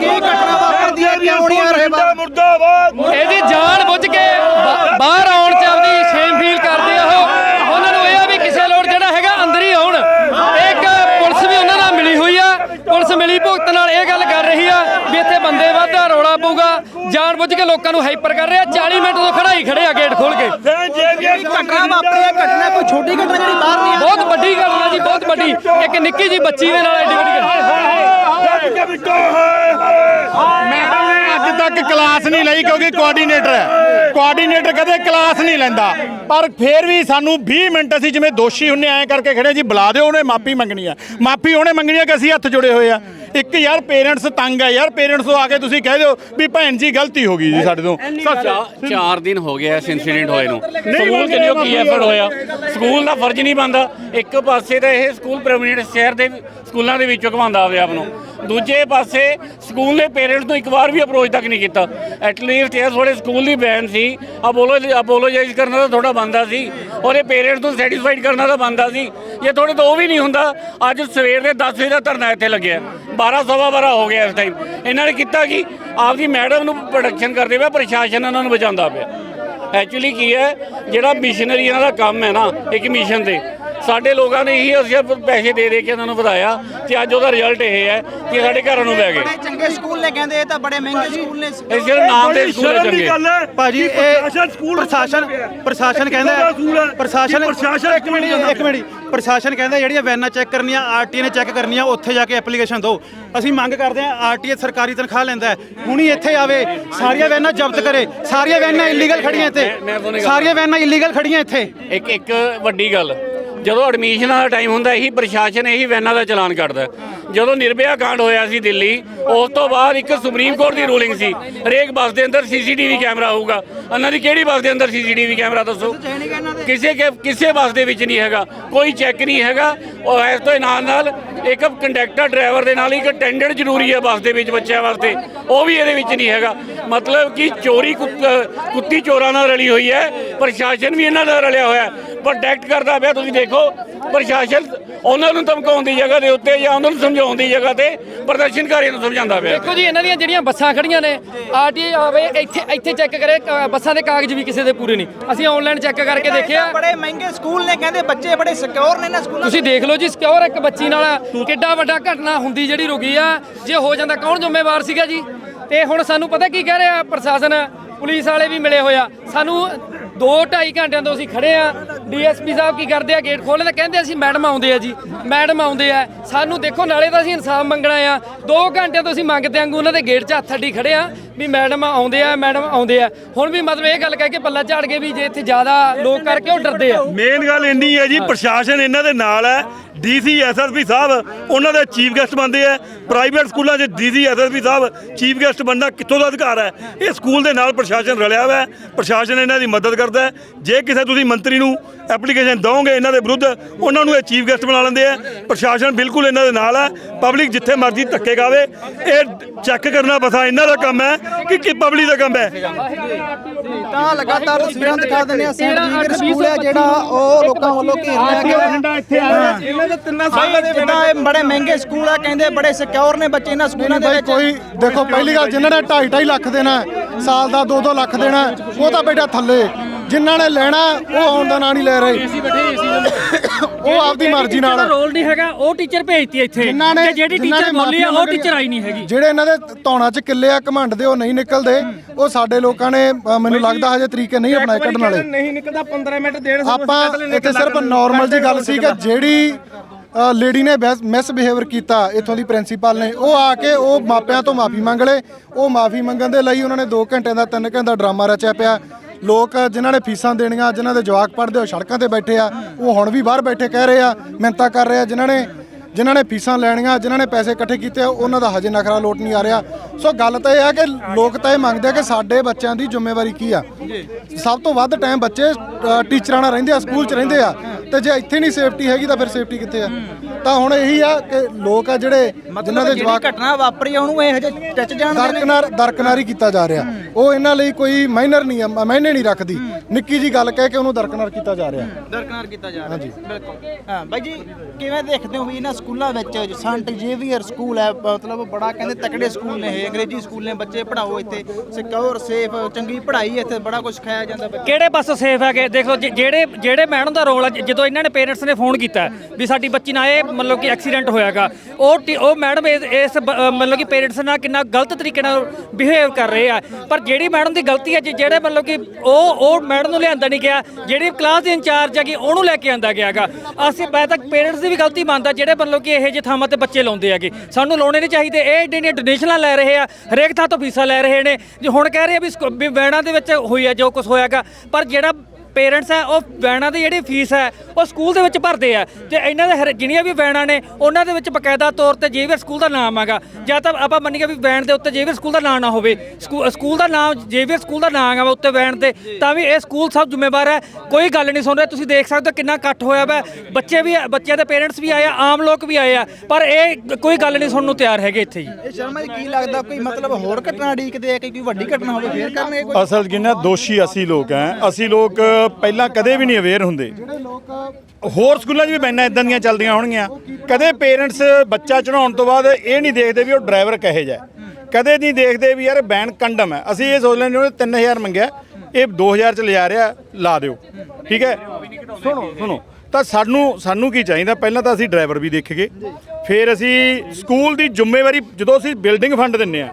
ਕੀ ਘਟਨਾ ਵਾਪਰਦੀ ਹੈ ਕਿਉਂ ਨਹੀਂ ਆ ਰਹੇ ਬਠਿੰਡਾ ਮੁਰਦਾਬਾਦ। ਇਹਦੀ ਜਾਣ ਬੁੱਝ ਕੇ ਬਾ- ਬਾਹਰ ਆਉਣ ਚ ਆਪਦੀ ਸ਼ੇਮ ਫੀਲ ਕਰਦੇ ਆ ਉਹ। ਉਹਨਾਂ ਨੂੰ ਇਹ ਆ ਵੀ ਕਿਸੇ ਲੋੜ ਜਿਹੜਾ ਹੈਗਾ ਅੰਦਰ ਹੀ ਆਉਣ। ਇੱਕ ਪੁਲਿਸ ਵੀ ਉਹਨਾਂ ਨਾਲ ਮਿਲੀ ਹੋਈ ਆ। ਪੁਲਿਸ ਮਿਲੀ ਭੁਗਤ ਨਾਲ ਇਹ ਗੱਲ ਕਰ ਰਹੀ ਆ ਵੀ ਇੱਥੇ ਬੰਦੇ ਵਾਧਾ ਰੌਲਾ ਪਊਗਾ। ਜਾਣ ਬੁੱਝ ਕੇ ਲੋਕਾਂ ਨੂੰ ਹਾਈਪਰ ਕਰ ਰਿਹਾ। 40 ਮਿੰਟ ਤੋਂ ਖੜਾ ਹੀ ਖੜੇ ਆ ਗੇਟ ਖੋਲ ਕੇ। ਘਟਨਾ ਵਾਪਰੀ ਹੈ ਘਟਨਾ ਕੋਈ ਛੋਟੀ ਘਟਨਾ ਜਿਹੜੀ ਬਾਹਰ ਨਹੀਂ ਆ ਬਹੁਤ ਵੱਡੀ ਗੱਲ ਆ ਜੀ ਬਹੁਤ ਵੱਡੀ। ਇੱਕ ਨਿੱਕੀ ਜੀ ਬੱਚੀ ਦੇ ਨਾਲ ਐਡੀ ਵੱਡੀ ਮੈਡਮ ਨੇ ਅੱਜ ਤੱਕ ਕਲਾਸ ਨਹੀਂ ਲਈ ਕਿਉਂਕਿ ਕੋਆਰਡੀਨੇਟਰ ਹੈ। ਕੋਆਰਡੀਨੇਟਰ ਕਦੇ ਕਲਾਸ ਨਹੀਂ ਲੈਂਦਾ। ਪਰ ਫਿਰ ਵੀ ਸਾਨੂੰ 20 ਮਿੰਟ ਅਸੀਂ ਜਿਵੇਂ ਦੋਸ਼ੀ ਹੁੰਨੇ ਐਂ ਕਰਕੇ ਖੜੇ ਜੀ ਬੁਲਾ ਦਿਓ ਉਹਨੇ ਮਾਫੀ ਮੰਗਣੀ ਆ। ਮਾਫੀ ਉਹਨੇ ਮੰਗਣੀ ਆ ਕਿ ਅਸੀਂ ਹੱਥ ਜੁੜੇ ਹੋਏ ਆ। ਇੱਕ ਯਾਰ ਪੇਰੈਂਟਸ ਤੰਗ ਆ ਯਾਰ ਪੇਰੈਂਟਸ ਤੋਂ ਆ ਕੇ ਤੁਸੀਂ ਕਹਿ ਦਿਓ ਵੀ ਭੈਣ ਜੀ ਗਲਤੀ ਹੋ ਗਈ ਜੀ ਸਾਡੇ ਤੋਂ। ਚਾਰ ਦਿਨ ਹੋ ਗਿਆ ਇਸ ਇਨਸੀਡੈਂਟ ਹੋਏ ਨੂੰ। ਸਕੂਲ ਕੇ ਲਈ ਕੀ ਐਫਰਟ ਹੋਇਆ ਸਕੂਲ ਦਾ ਫਰਜ਼ ਨਹੀਂ ਬਣਦਾ। ਇੱਕ ਪਾਸੇ ਤਾਂ ਇਹ ਸਕੂਲ ਪ੍ਰੋਮਿਨੈਂਟ ਸ਼ਹਿਰ ਦੇ ਸਕੂਲਾਂ ਦੇ ਵਿੱਚੋਂ ਘਵਾਉਂਦਾ ਆਪਦੇ ਆਪ ਨੂੰ। ਦੂਜੇ ਪਾਸੇ ਸਕੂਲ ਦੇ ਪੇਰੈਂਟਸ ਨੂੰ ਇੱਕ ਵਾਰ ਵੀ ਅਪਰੋਚ ਤੱਕ ਨਹੀਂ ਕੀਤਾ। ਐਟਲੀਸਟ ਇਹ ਥੋੜੇ ਸਕੂਲ ਦੀ ਬੈਨ ਸੀ। ਅਪੋਲੋ ਅਪੋਲੋਜਾਈਜ਼ ਕਰਨਾ ਤਾਂ ਥੋੜਾ ਬੰਦਾ ਸੀ। ਉਹਦੇ ਪੇਰੈਂਟਸ ਨੂੰ ਸੈਟੀਸਫਾਈਡ ਕਰਨਾ ਤਾਂ ਬੰਦਾ ਸੀ। ਇਹ ਥੋੜੇ ਤੋਂ ਉਹ ਵੀ ਨਹੀਂ ਹੁੰਦਾ। ਅੱਜ ਸਵੇਰ ਦੇ 10 ਵਜੇ ਦਾ ਧਰਨਾ ਇੱਥੇ ਲੱਗਿਆ। 12 ਸਵਾ 12 ਹੋ ਗਿਆ ਇਸ ਟਾਈਮ ਇਹਨਾਂ ਨੇ ਕੀਤਾ ਕਿ? ਆਪਦੀ ਮੈਡਮ ਨੂੰ ਪ੍ਰੋਡਕਸ਼ਨ ਕਰਦੇ ਪਿਆ ਪ੍ਰਸ਼ਾਸਨ ਉਹਨਾਂ ਨੂੰ ਬਚਾਉਂਦਾ ਪਿਆ। ਐਕਚੁਅਲੀ ਕੀ ਹੈ, ਜਿਹੜਾ ਮਿਸ਼ਨਰੀ ਇਹਨਾਂ ਦਾ ਕੰਮ ਹੈ ਨਾ, ਇੱਕ ਮਿਸ਼ਨ ਤੇ ਸਾਡੇ ਲੋਕਾਂ ਨੇ ਹੀ ਅਸੀਂ ਪੈਸੇ ਦੇ ਦੇ ਕੇ ਇਹਨਾਂ ਨੂੰ ਵਧਾਇਆ ਤੇ ਅੱਜ ਉਹਦਾ ਰਿਜ਼ਲਟ ਇਹ ਹੈ ਕਿ ਸਾਡੇ ਘਰਾਂ ਨੂੰ ਬਹਿ ਗਏ। ਬੜੇ ਚੰਗੇ ਸਕੂਲ ਨੇ ਕਹਿੰਦੇ ਇਹ ਤਾਂ ਬੜੇ ਮਹਿੰਗੇ ਸਕੂਲ ਨੇ। ਇਹ ਸਿਰਫ ਨਾਮ ਦੇ ਸਕੂਲ ਚੰਗੇ। ਭਾਜੀ ਇਹ ਪ੍ਰਸ਼ਾਸਨ ਸਕੂਲ ਪ੍ਰਸ਼ਾਸਨ ਪ੍ਰਸ਼ਾਸਨ ਕਹਿੰਦਾ? ਪ੍ਰਸ਼ਾਸਨ ਪ੍ਰਸ਼ਾਸਨ ਇੱਕ ਮਿੰਟ ਇੱਕ ਮਿੰਟ। ਪ੍ਰਸ਼ਾਸਨ ਕਹਿੰਦਾ ਜਿਹੜੀਆਂ ਵੈਨਾਂ ਚੈੱਕ ਕਰਨੀਆਂ ਆਰਟੀਏ ਨੇ ਚੈੱਕ ਕਰਨੀਆਂ ਉੱਥੇ ਜਾ ਕੇ ਐਪਲੀਕੇਸ਼ਨ ਦਿਓ। ਅਸੀਂ ਮੰਗ ਕਰਦੇ ਹਾਂ ਆਰਟੀਏ ਸਰਕਾਰੀ ਤਨਖਾਹ ਲੈਂਦਾ ਹੈ। ਹੁਣੀ ਇੱਥੇ ਆਵੇ ਸਾਰੀਆਂ ਵੈਨਾਂ ਜ਼ਬਤ ਕਰੇ। ਸਾਰੀਆਂ ਵੈਨਾਂ ਇਲੀਗਲ ਖੜੀਆਂ ਇੱਥੇ। ਸਾਰੀਆਂ ਵੈਨਾਂ ਇਲੀਗਲ ਖੜੀਆਂ ਇੱਥੇ। ਇੱਕ ਇੱਕ ਵੱਡੀ ਗੱਲ। ਜਦੋਂ ਐਡਮਿਸ਼ਨਾਂ ਦਾ ਟਾਈਮ ਹੁੰਦਾ ਇਹੀ ਪ੍ਰਸ਼ਾਸਨ ਇਹੀ ਵੈਨਾਂ ਦਾ ਚਲਾਨ ਕੱਢਦਾ। ਜਦੋਂ ਨਿਰਭਇਆ ਕਾਂਡ ਹੋਇਆ ਸੀ ਦਿੱਲੀ ਉਸ ਤੋਂ ਬਾਅਦ ਇੱਕ ਸੁਪਰੀਮ ਕੋਰਟ ਦੀ ਰੂਲਿੰਗ ਸੀ। ਹਰੇਕ ਬੱਸ ਦੇ ਅੰਦਰ ਸੀਸੀਟੀਵੀ ਕੈਮਰਾ ਹੋਊਗਾ। ਉਹਨਾਂ ਦੀ ਕਿਹੜੀ ਬੱਸ ਦੇ ਅੰਦਰ ਸੀਸੀਟੀਵੀ ਕੈਮਰਾ ਦੱਸੋ? ਕਿਸੇ ਕੇ ਕਿਸੇ ਬੱਸ ਦੇ ਵਿੱਚ ਨਹੀਂ ਹੈਗਾ। ਕੋਈ ਚੈੱਕ ਨਹੀਂ ਹੈਗਾ। ਉਹ ਇਸ ਤੋਂ ਨਾਲ ਨਾਲ ਇੱਕ ਕੰਡਕਟਰ ਡਰਾਈਵਰ ਦੇ ਨਾਲ ਇੱਕ ਅਟੈਂਡੈਂਟ ਜ਼ਰੂਰੀ ਹੈ ਬੱਸ ਦੇ ਵਿੱਚ ਬੱਚਿਆਂ ਵਾਸਤੇ। ਉਹ ਵੀ ਇਹਦੇ ਵਿੱਚ ਨਹੀਂ ਹੈਗਾ। ਮਤਲਬ ਕਿ ਚੋਰੀ ਕੁੱਤ- ਕੁੱਤੀ ਚੋਰਾਂ ਨਾਲ ਰਲੀ ਹੋਈ ਹੈ। ਪ੍ਰਸ਼ਾਸਨ ਵੀ ਇਹਨਾਂ ਨਾਲ ਰਲਿਆ ਹੋਇਆ ਹੈ। ਪ੍ਰੋਟੈਕਟ ਕਰਦਾ ਪਿਆ ਤੁਸੀਂ ਦੇਖੋ ਪ੍ਰਸ਼ਾਸਨ ਉਹਨਾਂ ਨੂੰ ਧਮਕਾਉਣ ਦੀ ਜਗ੍ਹਾ ਦੇ ਉੱਤੇ ਜਾਂ ਉਹਨਾਂ ਨੂੰ ਸਮਝਾਉਣ ਦੀ ਜਗ੍ਹਾ ਤੇ ਪ੍ਰਦਰਸ਼ਨਕਾਰੀਆਂ ਨੂੰ ਸਮਝਾਉਂਦਾ ਪਿਆ। ਦੇਖੋ ਜੀ ਇਹਨਾਂ ਦੀਆਂ ਜਿਹੜੀਆਂ ਬੱਸਾਂ ਖੜੀਆਂ ਨੇ ਆਰਟੀਏ ਆਵੇ ਇੱਥੇ ਇੱਥੇ ਚੈੱਕ ਕਰੇ ਬੱਸਾਂ ਦੇ ਕਾਗਜ਼ ਵੀ ਕਿਸੇ ਦੇ ਪੂਰੇ ਨਹੀਂ। ਅਸੀਂ ਆਨਲਾਈਨ ਚੈੱਕ ਕਰਕੇ ਦੇਖਿਆ। ਬੜੇ ਮਹਿੰਗੇ ਸਕੂਲ ਨੇ ਕਹਿੰਦੇ ਬੱਚੇ ਬੜੇ ਸਿਕਿਉਰ ਨੇ ਇਹਨਾਂ ਸਕੂਲਾਂ ਤੁਸੀਂ ਦੇਖ ਲਓ ਜੀ ਸਿਕਿਉਰ ਇੱਕ ਬੱਚੀ ਨਾਲ ਕਿੱਡਾ ਵੱਡਾ ਘਟਨਾ ਹੁੰਦੀ ਜਿਹੜੀ ਰੁਕੀ ਆ। ਜੇ ਹੋ ਜਾਂਦਾ ਕੌਣ ਜ਼ਿੰਮੇਵਾਰ ਸੀਗਾ ਜੀ? ਤੇ ਹੁਣ ਸਾਨੂੰ ਪਤਾ ਕੀ ਕਹਿ ਰਿਹਾ ਪ੍ਰਸ਼ਾਸਨ ਪੁਲਿਸ ਵਾਲੇ ਵੀ ਮਿਲੇ ਹੋਇਆ ਸਾਨੂੰ 2.5 ਘੰਟਿਆਂ ਤੋਂ ਅਸੀਂ ਖੜੇ ਆ। ਡੀਐਸਪੀ ਸਾਹਿਬ ਕੀ ਕਰਦੇ ਆ, ਗੇਟ ਖੋਲ੍ਹਣ ਤਾਂ ਕਹਿੰਦੇ ਅਸੀਂ ਮੈਡਮ ਆਉਂਦੇ ਆ ਜੀ, ਮੈਡਮ ਆਉਂਦੇ ਆ। ਸਾਨੂੰ ਦੇਖੋ, ਨਾਲੇ ਤਾਂ ਅਸੀਂ ਇਨਸਾਫ ਮੰਗਣਾ ਆ। 2 ਘੰਟੇ ਤੋਂ ਅਸੀਂ ਮੰਗਦੇ ਆਂਗੂ ਉਹਨਾਂ ਦੇ ਗੇਟ 'ਚ ਹੱਥ ਅੱਡੀ ਖੜੇ ਆ ਵੀ ਮੈਡਮ ਆਉਂਦੇ ਆ, ਮੈਡਮ ਆਉਂਦੇ ਆ। ਹੁਣ ਵੀ ਮਤਲਬ ਇਹ ਗੱਲ ਕਹਿ ਕੇ ਪੱਲਾ ਝਾੜ ਗਏ ਵੀ ਜੇ ਇੱਥੇ ਜ਼ਿਆਦਾ ਲੋਕ ਕਰਕੇ ਉਹ ਡਰਦੇ ਆ। ਮੇਨ ਗੱਲ ਇੰਨੀ ਹੈ ਜੀ, ਪ੍ਰਸ਼ਾਸਨ ਇਹਨਾਂ ਦੇ ਨਾਲ ਹੈ। ਡੀਸੀ ਐਸਐਸਪੀ ਸਾਹਿਬ, ਉਹਨਾਂ ਦੇ ਚੀਫ ਗੈਸਟ ਬੰਦੇ ਆ। ਪ੍ਰਾਈਵੇਟ ਸਕੂਲਾਂ 'ਚ ਡੀਸੀ ਐਸਐਸਪੀ ਸਾਹਿਬ ਚੀਫ ਗੈਸਟ ਬੰਦਾ ਕਿੱਥੋਂ ਦਾ ਅਧਿਕਾਰ ਹੈ? ਇਹ ਸਕੂਲ ਦੇ ਨਾਲ ਪ੍ਰਸ਼ਾਸਨ ਰਲਿਆ ਹੋਇਆ ਹੈ। ਪ੍ਰਸ਼ਾਸਨ ਇਹਨਾਂ ਦੀ ਮਦਦ ਕਰਦਾ ਹੈ। ਜੇ ਕਿਸੇ ਤੁਸੀਂ ਮੰਤਰੀ ਨੂੰ ਐਪਲੀਕੇਸ਼ਨ ਦਿਓਗੇ ਇਹਨਾਂ ਦੇ ਵਿਰੁੱਧ ਉਹਨਾਂ ਨੂੰ ਇਹ ਚੀਫ ਗੈਸਟ ਬਣਾ ਲੈਂਦੇ ਆ। ਪ੍ਰਸ਼ਾਸਨ ਬਿਲਕੁਲ ਇਹਨਾਂ ਦੇ ਨਾਲ ਹੈ। ਪਬਲਿਕ ਜਿੱਥੇ ਮਰਜ਼ੀ ਧੱਕੇ ਗਾਵੇ ਇਹ ਚੈੱਕ ਕਰਨਾ ਬਸਾ ਇਹਨਾਂ ਦਾ ਕੰਮ ਹੈ ਕਿ ਕਿ ਪਬਲਿਕ ਦਾ ਕੰਮ ਹੈ। ਤਾਂ ਲਗਾਤਾਰ ਤਸਵੀਰਾਂ ਦਿਖਾ ਦਿੰਦੇ ਆ ਸੈਂਟ ਜੀਕਰ ਸਕੂਲ ਹੈ ਜਿਹੜਾ ਉਹ ਲੋਕਾਂ ਵੱਲੋਂ ਘੇਰਿਆ ਗਿਆ ਇੱਥੇ ਆਇਆ? ਇਹਨਾਂ ਦੇ ਤਿੰਨਾਂ ਸਾਲਾਂ ਦੇ ਜਿੱਦਾਂ ਇਹ ਬੜੇ ਮਹਿੰਗੇ ਸਕੂਲ ਆ ਕਹਿੰਦੇ ਬੜੇ ਸਿਕਿਉਰ ਨੇ ਬੱਚੇ ਇਹਨਾਂ ਸਕੂਲਾਂ ਦੇ ਵਿੱਚ। ਕੋਈ ਦੇਖੋ ਪਹਿਲੀ ਗੱਲ ਜਿਨ੍ਹਾਂ ਨੇ 2.5 2.5 ਲੱਖ ਦੇਣਾ ਸਾਲ ਦਾ 2-2 ਲੱਖ ਦੇਣਾ ਉਹ ਤਾਂ ਬੇਟਾ ਥੱਲੇ। ਜਿਨ੍ਹਾਂ ਨੇ ਲੈਣਾ ਉਹ ਆਉਣ ਦਾ ਨਾਂ ਨਹੀਂ ਲੈ ਰਹੇ। ਉਹ ਆਪਦੀ ਮਰਜ਼ੀ ਨਾਲ। ਰੋਲ ਨਹੀਂ ਹੈਗਾ ਉਹ ਟੀਚਰ ਭੇਜਤੀ ਇੱਥੇ। ਜਿਨ੍ਹਾਂ ਨੇ ਜਿਹੜੀ ਟੀਚਰ ਬੋਲੀ ਆ ਉਹ ਟੀਚਰ ਆਈ ਨਹੀਂ ਹੈਗੀ। ਜਿਹੜੇ ਇਹਨਾਂ ਦੇ ਧੌਣਾ 'ਚ ਕਿੱਲੇ ਆ ਘਮੰਡ ਦੇ ਉਹ ਨਹੀਂ ਨਿਕਲਦੇ। ਉਹ ਸਾਡੇ ਲੋਕਾਂ ਨੇ ਮੈਨੂੰ ਲੱਗਦਾ ਹਜੇ ਤਰੀਕੇ ਨਹੀਂ ਅਪਣਾਏ ਕੱਢਣ ਵਾਲੇ। ਨਹੀਂ ਨਿਕਲਦਾ 15 ਮਿੰਟ ਡੇਢ ਆਪਾਂ ਇੱਥੇ ਸਿਰਫ ਨਾਰਮਲ ਜੀ ਗੱਲ ਸੀ ਕਿ ਜਿਹੜੀ ਲੇਡੀ ਨੇ ਮਿਸ ਬਿਹੇਵੀਅਰ ਕੀਤਾ ਇਥੋਂ ਦੀ ਪ੍ਰਿੰਸੀਪਲ ਨੇ ਉਹ ਆ ਕੇ ਉਹ ਮਾਪਿਆਂ ਤੋਂ ਮਾਫੀ ਮੰਗ ਲਏ। ਉਹ ਮਾਫੀ ਮੰਗਣ ਦੇ ਲਈ ਉਹਨਾਂ ਨੇ 2 ਘੰਟੇ ਦਾ 3 ਘੰਟੇ ਦਾ ਡਰਾਮਾ ਰਚਿਆ ਪਿਆ। ਲੋਕ ਜਿਨ੍ਹਾਂ ਨੇ ਫੀਸਾਂ ਦੇਣੀਆਂ, ਜਿਨ੍ਹਾਂ ਦੇ ਜਵਾਕ ਪੜ੍ਹਦੇ ਹੋ ਸੜਕਾਂ ਤੇ ਬੈਠੇ ਆ, ਉਹ ਹੁਣ ਵੀ ਬਾਹਰ ਬੈਠੇ ਕਹਿ ਰਹੇ ਆ ਮਿਹਨਤਾਂ ਕਰ ਰਹੇ ਆ, ਜਿਨ੍ਹਾਂ ਨੇ ਜਿਨ੍ਹਾਂ ਨੇ ਫੀਸਾਂ ਲੈਣੀਆਂ ਜਿਨ੍ਹਾਂ ਨੇ ਪੈਸੇ ਇਕੱਠੇ ਕੀਤੇ ਆ, ਉਹਨਾਂ ਦਾ ਹਜੇ ਨਖਰਾ ਲੋਟ ਨਹੀਂ ਆ ਰਿਹਾ। ਸੋ ਗੱਲ ਤਾਂ ਇਹ ਹੈ ਕਿ ਲੋਕ ਤਾਂ ਇਹ ਮੰਗਦੇ ਆ ਕਿ ਸਾਡੇ ਬੱਚਿਆਂ ਦੀ ਜ਼ਿੰਮੇਵਾਰੀ ਕੀ ਆ। ਸਭ ਤੋਂ ਵੱਧ ਟਾਈਮ ਬੱਚੇ ਅ, ਟੀਚਰਾਂ ਨਾਲ ਰਹਿੰਦੇ ਆ ਸਕੂਲ 'ਚ ਰਹਿੰਦੇ ਆ। ਤੇ ਜੇ ਇੱਥੇ ਨਹੀਂ ਸੇਫਟੀ ਹੈਗੀ ਤਾਂ ਫਿਰ ਸੇਫਟੀ ਕਿੱਥੇ ਆ? ਤਾਂ ਹੁਣ ਇਹੀ ਆ ਕਿ ਲੋਕ ਆ ਜਿਹੜੇ ਜਿਨ੍ਹਾਂ ਦੇ ਜਵਾਕ ਘਟਨਾ ਵਾਪਰੀ ਆ, ਉਹਨੂੰ ਇਹ ਹਜੇ ਟੱਚ ਜਾਣ ਦਰਕਨਾਰ ਦਰਕਨਾਰੀ ਕੀਤਾ ਜਾ ਰਿਹਾ। ਉਹ ਇਹਨਾਂ ਲਈ ਕੋਈ ਮਾਈਨਰ ਨਹੀਂ ਆ ਮਾਇਨੇ ਨਹੀਂ ਰੱਖਦੀ। ਨਿੱਕੀ ਜੀ ਗੱਲ ਕਹਿ ਕੇ ਉਹਨੂੰ ਦਰਕਨਾਰ ਕੀਤਾ ਜਾ ਰਿਹਾ। ਦਰਕਨਾਰ ਕੀਤਾ ਜਾ ਰਿਹਾ। ਬਿਲਕੁਲ। ਹਾਂ ਬਾਈ ਜੀ ਕਿਵੇਂ ਦੇਖਦੇ ਹੋ ਵੀ ਇਹਨਾਂ ਸਕੂਲਾਂ ਵਿੱਚ ਸੰਟ ਜੇਵੀਅਰ ਸਕੂਲ ਹੈ, ਮਤਲਬ ਬੜਾ ਕਹਿੰਦੇ ਤਕੜੇ ਸਕੂਲ ਨੇ ਇਹ, ਅੰਗਰੇਜ਼ੀ ਸਕੂਲ ਨੇ, ਬੱਚੇ ਪੜਾਓ ਇੱਥੇ, ਸਿਕਿਉਰ, ਸੇਫ, ਚੰਗੀ ਪੜ੍ਹਾਈ ਇੱਥੇ, ਬੜਾ ਕੁਝ ਸਿਖਾਇਆ ਜਾਂਦਾ ਬੱਚੇ ਕਿਹੜੇ ਪਾਸੋਂ ਸੇਫ ਹੈਗੇ ਦੇਖੋ ਜਿਹੜੇ ਜਿਹੜੇ ਮੈਡਮ ਦਾ ਰੋਲ ਹੈ ਜਦੋਂ ਇਹਨਾਂ ਨੇ ਪੇਰੈਂਟਸ ਨੇ ਫੋਨ ਕੀਤਾ, ਵੀ ਸਾਡੀ ਬੱਚੀ ਨਾਲ ਇਹ ਮਤਲਬ ਕਿ ਐਕਸੀਡੈਂਟ ਹੋਇਆਗਾ, ਉਹ ਉਹ ਮੈਡਮ ਇਸ ਮਤਲਬ ਕਿ ਪੇਰੈਂਟਸ ਨਾਲ ਕਿੰਨਾ ਗਲਤ ਤਰੀਕੇ ਨਾਲ ਬਿਹੇਵ ਕਰ ਰਹੇ ਆ। ਪਰ ਜਿਹੜੀ ਮੈਡਮ ਦੀ ਗਲਤੀ ਹੈ, ਜੇ- ਜਿਹੜੇ ਮਤਲਬ ਕਿ ਉਹ ਉਹ ਮੈਡਮ ਨੂੰ ਲਿਆਂਦਾ ਨਹੀਂ ਗਿਆ, ਜਿਹੜੀ ਕਲਾਸ ਦੇ ਇੰਚਾਰਜ ਹੈਗੀ, ਉਹਨੂੰ ਲੈ ਕੇ ਆਂਦਾ ਗਿਆਗਾ। ਅਸੀਂ ਮੈਂ ਤੱਕ ਪੇਰੈਂਟਸ ਦੀ ਵੀ ਗਲਤੀ ਮੰਨਦਾ, ਜਿਹੜੇ ਮਤਲਬ ਕਿ ਇਹੋ ਜਿਹੇ ਥਾਵਾਂ ਤੇ ਬੱਚੇ ਲਾਉਂਦੇ ਹੈਗੇ। ਸਾਨੂੰ ਲਾਉਣੇ ਨਹੀਂ ਚਾਹੀਦੇ। ਇਹ ਏਡੀਆਂ ਏਡੀਆਂ ਡੋਨੇਸ਼ਨਾਂ ਲੈ ਰਹੇ ਆ। ਹਰੇਕ ਥਾਂ ਤੋਂ ਫੀਸਾਂ ਲੈ ਰਹੇ ਨੇ। ਜੇ ਹੁਣ ਕਹਿ ਰਹੇ ਆ ਵੀ ਸਕੂ- ਵੀ ਵੈਨਾਂ ਦੇ ਵਿੱਚ ਹੋਈ ਆ, ਜੋ ਕੁਝ ਹੋਇਆਗਾ, ਪਰ ਜਿਹੜਾ ਪੇਰੈਂਟਸ ਹੈ ਉਹ ਵੈਨਾਂ ਦੀ ਜਿਹੜੀ ਫੀਸ ਹੈ ਉਹ ਸਕੂਲ ਦੇ ਵਿੱਚ ਭਰਦੇ ਆ। ਤੇ ਇਹਨਾਂ ਦੇ ਹਰ- ਜਿੰਨੀਆਂ ਵੀ ਵੈਨਾਂ ਨੇ ਉਹਨਾਂ ਦੇ ਵਿੱਚ ਬਕਾਇਦਾ ਤੌਰ ਤੇ ਜੇਵੀਅਰ ਸਕੂਲ ਦਾ ਨਾਮ ਹੈਗਾ। ਜਾਂ ਤਾਂ ਆਪਾਂ ਮੰਨੀਏ ਵੀ ਵੈਨ ਦੇ ਉੱਤੇ ਜੇਵੀਅਰ ਸਕੂਲ ਦਾ ਨਾਮ ਨਾ ਹੋਵੇ। ਸਕੂ- ਸਕੂਲ ਦਾ ਨਾਮ ਜੇਵੀਅਰ ਸਕੂਲ ਦਾ ਨਾਮ ਹੈਗਾ ਉੱਤੇ ਵੈਨ ਤੇ ਤਾਂ ਵੀ ਇਹ ਸਕੂਲ ਸਭ ਜ਼ਿੰਮੇਵਾਰ ਹੈ। ਕੋਈ ਗੱਲ ਨਹੀਂ ਸੁਣ ਰਿਹਾ ਤੁਸੀਂ ਦੇਖ ਸਕਦੇ ਹੋ ਕਿੰਨਾ ਇਕੱਠ ਹੋਇਆ ਵਾ। ਬੱਚੇ ਵੀ ਬੱਚਿਆਂ ਦੇ ਪੇਰੈਂਟਸ ਵੀ ਆਏ ਆ ਆਮ ਲੋਕ ਵੀ ਆਏ ਆ। ਪਰ ਇਹ ਕੋਈ ਗੱਲ ਨਹੀਂ ਸੁਣਨ ਨੂੰ ਤਿਆਰ ਹੈਗੇ ਇੱਥੇ ਜੀ। ਇਹ ਸ਼ਰਮਾ ਜੀ ਕੀ ਲੱਗਦਾ ਕੋਈ ਮਤਲਬ ਹੋਰ ਘਟਨਾ ਉਡੀਕਦੇ ਆ ਕਿ ਕੋਈ ਵੱਡੀ ਘਟਨਾ ਹੋਵੇ ਫੇਰ ਕਰਨਗੇ ਕੋਈ? ਅਸਲ ਜਿੰਨਾ ਦੋਸ਼ੀ ਅਸੀਂ ਲੋਕ ਹੈ। ਅਸੀਂ ਲੋਕ ਪਹਿਲਾਂ ਕਦੇ ਵੀ ਨਹੀਂ ਅਵੇਅਰ ਹੁੰਦੇ। ਹੋਰ ਸਕੂਲਾਂ 'ਚ ਵੀ ਬੈਨਾਂ ਇਦਾਂ ਦੀਆਂ ਚੱਲਦੀਆਂ ਹੋਣਗੀਆਂ। ਕਦੇ ਪੇਰੈਂਟਸ ਬੱਚਾ ਚੜਾਉਣ ਤੋਂ ਬਾਅਦ ਇਹ ਨਹੀਂ ਦੇਖਦੇ ਵੀ ਉਹ ਡਰਾਈਵਰ ਕਹੇ ਜਾ ਕਦੇ ਨਹੀਂ ਦੇਖਦੇ ਵੀ ਯਾਰ ਬੈਨ ਕੰਡਮ ਹੈ। ਅਸੀਂ ਇਹ ਸੋਚ ਲੈਂਦੇ ਉਹਨੇ 3000 ਮੰਗਿਆ ਇਹ 2000 ਚ ਲਿਜਾ ਰਿਹਾ ਲਾ ਦਿਓ। ਠੀਕ ਹੈ? ਸੁਣੋ ਸੁਣੋ। ਤਾਂ ਸਾਨੂੰ ਸਾਨੂੰ ਕੀ ਚਾਹੀਦਾ? ਪਹਿਲਾਂ ਤਾਂ ਅਸੀਂ ਡਰਾਈਵਰ ਵੀ ਦੇਖੀਏ। ਫਿਰ ਅਸੀਂ ਸਕੂਲ ਦੀ ਜ਼ਿੰਮੇਵਾਰੀ ਜਦੋਂ ਅਸੀਂ ਬਿਲਡਿੰਗ ਫੰਡ ਦਿੰਨੇ ਆ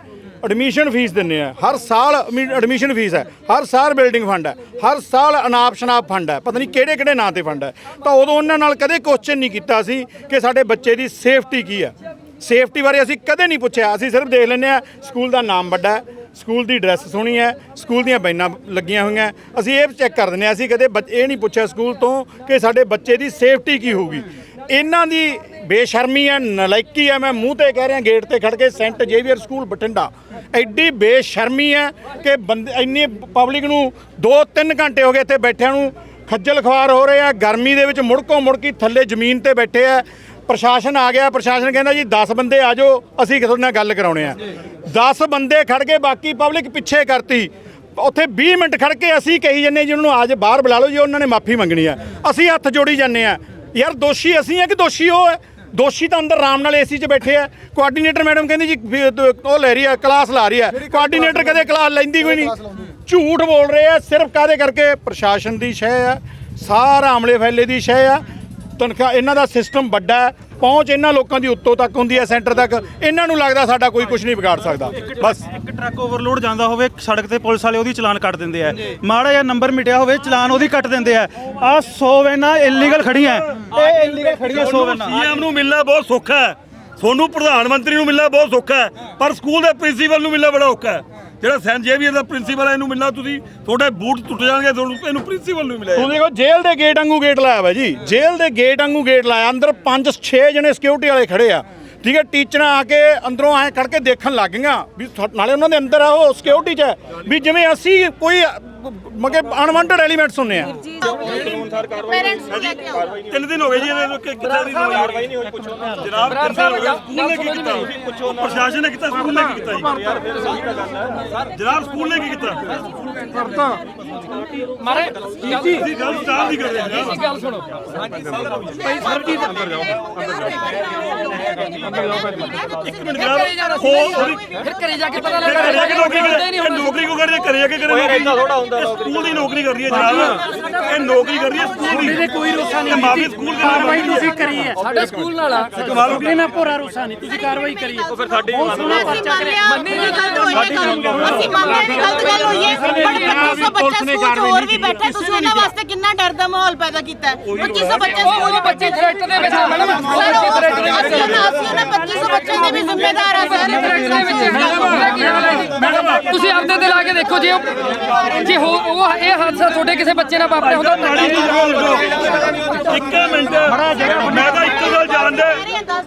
ਐਡਮਿਸ਼ਨ ਫੀਸ ਦਿੰਨੇ ਆ। ਹਰ ਸਾਲ ਐਡਮਿਸ਼ਨ ਫੀਸ ਹੈ। ਹਰ ਸਾਲ ਬਿਲਡਿੰਗ ਫੰਡ ਹੈ। ਹਰ ਸਾਲ ਅਨਾਪ ਸ਼ਨਾਪ ਫੰਡ ਹੈ। ਪਤਾ ਨਹੀਂ ਕਿਹੜੇ ਕਿਹੜੇ ਨਾਂ ਤੇ ਫੰਡ ਹੈ। ਤਾਂ ਉਦੋਂ ਉਹਨਾਂ ਨਾਲ ਕਦੇ ਕੁਐਸਚਨ ਨਹੀਂ ਕੀਤਾ ਸੀ ਕਿ ਸਾਡੇ ਬੱਚੇ ਦੀ ਸੇਫਟੀ ਕੀ ਹੈ। ਸੇਫਟੀ ਬਾਰੇ ਅਸੀਂ ਕਦੇ ਨਹੀਂ ਪੁੱਛਿਆ। ਅਸੀਂ ਸਿਰਫ ਦੇਖ ਲੈਂਦੇ ਆ ਸਕੂਲ ਦਾ ਨਾਮ ਵੱਡਾ ਹੈ। ਸਕੂਲ ਦੀ ਡਰੈਸ ਸੋਹਣੀ ਹੈ। ਸਕੂਲ ਦੀਆਂ ਬੈਨਾਂ ਲੱਗੀਆਂ ਹੋਈਆਂ ਅਸੀਂ ਇਹ ਚੈੱਕ ਕਰ ਦਿੰਦੇ ਆ ਅਸੀਂ ਕਦੇ ਬੱਚ- ਇਹ ਨਹੀਂ ਪੁੱਛਿਆ ਸਕੂਲ ਤੋਂ ਕਿ ਸਾਡੇ ਬੱਚੇ ਦੀ ਸੇਫਟੀ ਕੀ ਹੋਊਗੀ। ਇਹਨਾਂ ਦੀ ਬੇਸ਼ਰਮੀ ਹੈ, ਨਲਾਇਕੀ ਹੈ, ਮੈਂ ਮੂੰਹ ਤੇ ਕਹਿ ਰਿਹਾ, ਗੇਟ ਤੇ ਖੜ ਕੇ ਸੈਂਟ ਜੇਵੀਅਰ ਸਕੂਲ ਬਠਿੰਡਾ। ਐਡੀ ਬੇਸ਼ਰਮੀ ਹੈ ਕਿ ਬੰਦੇ, ਇੰਨੀ ਪਬਲਿਕ ਨੂੰ 2-3 ਘੰਟੇ ਹੋ ਗਏ ਇੱਥੇ ਬੈਠਿਆਂ ਨੂੰ, ਖੱਜਲ ਖਵਾਰ ਹੋ ਰਹੇ ਆ, ਗਰਮੀ ਦੇ ਵਿੱਚ ਮੁੜਕੋ ਮੁੜਕੀ ਥੱਲੇ ਜ਼ਮੀਨ ਤੇ ਬੈਠੇ ਆ। ਪ੍ਰਸ਼ਾਸਨ ਆ ਗਿਆ, ਪ੍ਰਸ਼ਾਸਨ ਕਹਿੰਦਾ ਜੀ 10 ਬੰਦੇ ਆ ਜਾਓ, ਅਸੀਂ ਤੁਹਾਡੇ ਨਾਲ ਗੱਲ ਕਰਾਉਣੇ ਆ। 10 ਬੰਦੇ ਖੜ ਕੇ ਬਾਕੀ ਪਬਲਿਕ ਪਿੱਛੇ ਕਰਤੀ। ਉੱਥੇ 20 ਮਿੰਟ ਖੜ ਕੇ ਅਸੀਂ ਕਹੀ ਜੰਨੇ ਜੀ, ਉਹਨਾਂ ਨੂੰ ਅੱਜ ਬਾਹਰ ਬੁਲਾ ਲਓ ਜੀ, ਉਹਨਾਂ ਨੇ ਮਾਫੀ ਮੰਗਣੀ ਆ। ਅਸੀਂ ਹੱਥ ਜੋੜੀ ਜਾਂਦੇ ਆ। ਯਾਰ ਦੋਸ਼ੀ ਅਸੀਂ ਆ ਕਿ ਦੋਸ਼ੀ ਉਹ ਹੈ? ਦੋਸ਼ੀ ਤਾਂ ਅੰਦਰ ਆਰਾਮ ਨਾਲ ਏਸੀ 'ਚ ਬੈਠੇ ਆ। ਕੋਆਰਡੀਨੇਟਰ ਮੈਡਮ ਕਹਿੰਦੀ ਜੀ ਵੀ ਉਹ ਲੈ ਰਹੀ ਆ ਕਲਾਸ ਲਾ ਰਹੀ ਆ। ਕੋਆਰਡੀਨੇਟਰ ਕਦੇ ਕਲਾਸ ਲੈਂਦੀ ਕੋਈ ਨਹੀਂ। ਝੂਠ ਬੋਲ ਰਹੇ ਆ ਸਿਰਫ ਕਾਦੇ ਕਰਕੇ? ਪ੍ਰਸ਼ਾਸਨ ਦੀ ਸ਼ੈ ਆ ਸਾਰਾ ਅਮਲੇ ਫੈਲੇ ਦੀ ਸ਼ੈ ਆ। ਤਨਖਾਹ ਇਹਨਾਂ ਦਾ ਸਿਸਟਮ ਵੱਡਾ ਹੈ ਪਹੁੰਚ ਇਹਨਾਂ ਲੋਕਾਂ ਦੀ ਉੱਤੋਂ ਤੱਕ ਹੁੰਦੀ ਹੈ ਸੈਂਟਰ ਤੱਕ। ਇਹਨਾਂ ਨੂੰ ਲੱਗਦਾ ਸਾਡਾ ਕੋਈ ਕੁਝ ਨਹੀਂ ਵਿਗਾੜ ਸਕਦਾ। ਬਸ। ਇੱਕ ਟਰੱਕ ਓਵਰਲੋਡ ਜਾਂਦਾ ਹੋਵੇ ਸੜਕ ਤੇ ਪੁਲਿਸ ਵਾਲੇ ਉਹਦੀ ਚਲਾਨ ਕੱਟ ਦਿੰਦੇ ਆ। ਮਾੜਾ ਜਿਹਾ ਨੰਬਰ ਮਿਟਿਆ ਹੋਵੇ ਚਲਾਨ ਉਹਦੀ ਕੱਟ ਦਿੰਦੇ ਆ। ਆ 100 ਵੈਨਾਂ ਇਲੀਗਲ ਖੜੀਆਂ। ਇਹ ਇਲੀਗਲ ਖੜੀਆਂ 100 ਵੈਨਾਂ। ਸੀਐਮ ਨੂੰ ਮਿਲਣਾ ਬਹੁਤ ਸੌਖਾ ਹੈ। ਤੁਹਾਨੂੰ ਪ੍ਰਧਾਨ ਮੰਤਰੀ ਨੂੰ ਮਿਲਣਾ ਬਹੁਤ ਸੌਖਾ ਹੈ। ਪਰ ਸਕੂਲ ਦੇ ਪ੍ਰਿੰਸੀਪਲ ਨੂੰ ਮਿਲਣਾ ਬੜਾ ਔਖਾ ਹੈ। ਜਿਹੜਾ ਸੈਂਟ ਜੇਵੀਅਰ ਦਾ ਪ੍ਰਿੰਸੀਪਲ ਹੈ, ਇਹਨੂੰ ਮਿਲਣਾ ਤੁਸੀਂ। ਤੁਹਾਡੇ ਬੂਟ ਟੁੱਟ ਜਾਣਗੇ, ਤੁਹਾਨੂੰ ਇਹਨੂੰ ਪ੍ਰਿੰਸੀਪਲ ਨੂੰ ਮਿਲਿਆ। ਤੁਸੀਂ ਦੇਖੋ, ਜੇਲ੍ਹ ਦੇ ਗੇਟ ਵਾਂਗੂ ਗੇਟ ਲਾਇਆ ਵਾ ਜੀ। ਜੇਲ੍ਹ ਦੇ ਗੇਟ ਵਾਂਗੂ ਗੇਟ ਲਾਇਆ। ਅੰਦਰ 5-6 ਜਣੇ ਸਿਕਿਉਰਿਟੀ ਵਾਲੇ ਖੜੇ ਆ। ਠੀਕ ਹੈ, ਟੀਚਰਾਂ ਆ ਕੇ ਅੰਦਰੋਂ ਐ ਖੜ ਦੇਖਣ ਲੱਗ ਗਈਆਂ ਵੀ ਨਾਲੇ ਉਹਨਾਂ ਦੇ ਅੰਦਰ ਆ, ਉਹ ਸਿਕਿਉਰਿਟੀ 'ਚ ਹੈ। ਵੀ ਜਿਵੇਂ ਅਸੀਂ ਕੋਈ ਮਗੇ ਅਨਵਾਂਟਡ ਐਲੀਮੈਂਟਸ ਹੁੰਨੇ ਆ। ਪੇਰੈਂਟਸ ਨੂੰ ਲੈ ਕੇ ਆਓ। ਤਿੰਨ ਦਿਨ ਹੋ ਗਏ ਜੀ ਇਹਦੇ ਕਿ ਕਿੱਥੇ ਦੀ ਕਾਰਵਾਈ ਨਹੀਂ ਹੋਈ ਪੁੱਛੋ ਜਨਾਬ ਤਿੰਨ ਦਿਨ ਹੋ ਗਏ ਸਕੂਲ ਨੇ ਕੀ ਕੀਤਾ? ਪੁੱਛੋ ਪ੍ਰਸ਼ਾਸਨ ਨੇ ਕੀਤਾ ਸਕੂਲ ਨੇ ਕੀ ਕੀਤਾ ਜੀ? ਯਾਰ ਫਿਰ ਸਹੀ ਤਾਂ ਗੱਲ ਹੈ। ਜਨਾਬ ਸਕੂਲ ਨੇ ਕੀ ਕੀਤਾ? ਮਾਰੇ ਤੁਸੀਂ ਗੱਲ ਸਟਾਰ ਦੀ ਕਰ ਰਹੇ ਹੋ ਗੱਲ ਸੁਣੋ। ਇੱਕ ਮਿੰਟ ਜਨਾਬ। ਹੋ। ਫਿਰ ਘਰੇ ਜਾ ਕੇ ਪਤਾ ਜਾ ਕੇ ਨੌਕਰੀ ਕਰੇ ਨੌਕਰੀ ਕੋ ਕਰੇ ਘਰੇ ਜਾ ਕੇ ਕਰੇ ਏਦਾਂ ਥੋੜਾ ਹੁੰਦਾ ਸਕੂਲ ਦੀ ਨੌਕਰੀ ਕਰ ਰਹੀ ਹੈ ਜਨਾਬ। ਇਹ ਨੌਕਰੀ ਕਰ ਰਹੀ ਹੈ ਸਕੂਲ ਦੀ। ਕੋਈ ਰੋਸਾ ਨਹੀਂ। ਮਾਫੀ ਸਕੂਲ ਦੀ ਕਾਰਵਾਈ ਤੁਸੀਂ ਕਰੀ ਹੈ। ਸਾਡੇ ਸਕੂਲ ਨਾਲ ਆ। ਤੁਹਾਡੇ ਨਾਲ ਭੋਰਾ ਰੋਸਾ ਨਹੀਂ। ਤੁਸੀਂ ਕਾਰਵਾਈ ਕਰੀ ਹੈ। ਫਿਰ ਸਾਡੀ ਬਹੁਤ ਸੋਹਣਾ ਪਰਚਾ ਕਰਿਆ। ਮੰਨੀ ਨਹੀਂ ਅਸੀਂ ਮੰਨਦੇ ਵੀ ਗਲਤ ਗੱਲ ਹੋਈ ਹੈ। ਪਰ 2500 ਬੱਚਾ ਸਕੂਲ ਹੋਰ ਵੀ ਬੈਠਾ। ਤੁਸੀਂ ਇਹਨਾਂ ਵਾਸਤੇ ਕਿੰਨਾ ਡਰ ਦਾ ਮਾਹੌਲ ਪੈਦਾ ਕੀਤਾ ਹੈ? 2500 ਬੱਚੇ ਸਕੂਲ ਉਹ ਬੱਚੇ ਥ੍ਰੈਟ ਦੇ ਵਿੱਚ ਮੈਡਮ। ਸਰ ਬੱਚੇ ਥ੍ਰੈਟ ਦੇ ਅਸੀਂ ਵਿੱਚ ਆ। ਅਸੀਂ ਉਹਨਾਂ 2500 ਬੱਚੇ ਦੇ ਵੀ ਜ਼ਿੰਮੇਦਾਰ ਆ ਸਰ। ਤੁਸੀਂ ਆਪਦੇ ਤੇ ਲਾ ਕੇ ਦੇਖੋ ਜੇ ਜੇ ਹੋ ਉਹ ਇਹ ਹਾਦਸਾ ਤੁਹਾਡੇ ਕਿਸੇ ਬੱਚੇ ਨਾਲ ਵਾਪਰਿਆ ਹੁੰਦਾ? ਇੱਕ ਮਿੰਟ ਮੈਂ ਤਾਂ ਇੱਕ ਗੱਲ ਜਾਣਦਾ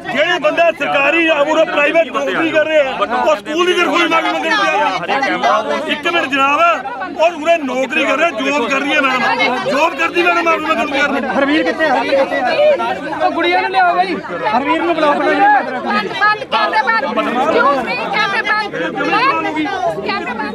ਜਿਹੜੇ ਬੰਦਾ ਸਰਕਾਰੀ ਉਹ ਪ੍ਰਾਈਵੇਟ ਨੌਕਰੀ ਕਰ ਰਹੇ ਆ ਉਹ ਸਕੂਲ ਦੀ ਤਰਫੋਂ ਮੰਗ ਮੰਗਣ ਪਿਆ ਇੱਕ ਮਿੰਟ ਜਨਾਬ ਉਹ ਉਰੇ ਨੌਕਰੀ ਕਰ ਰਹੇ ਜੋਬ ਕਰ ਰਹੀ ਹੈ ਮੈਡਮ। ਜੋਬ ਕਰਦੀ ਮੈਡਮ ਮੰਗ ਮੰਗਣ ਪਿਆ ਹਰਵੀਰ ਕਿੱਥੇ ਹਰਵੀਰ ਕਿੱਥੇ ਉਹ ਗੁੜੀਆ ਨੂੰ ਲਿਆਓ ਬਈ। ਹਰਵੀਰ ਨੂੰ ਪਹਿਲਾਂ ਇਹਨੂੰ ਬੰਦ ਬੰਦ ਕੈਮਰੇ ਬੰਦ। ਕਿਉਂ ਨਹੀਂ ਕੈਮਰੇ ਬੰਦ। ਕੈਮਰੇ ਬੰਦ।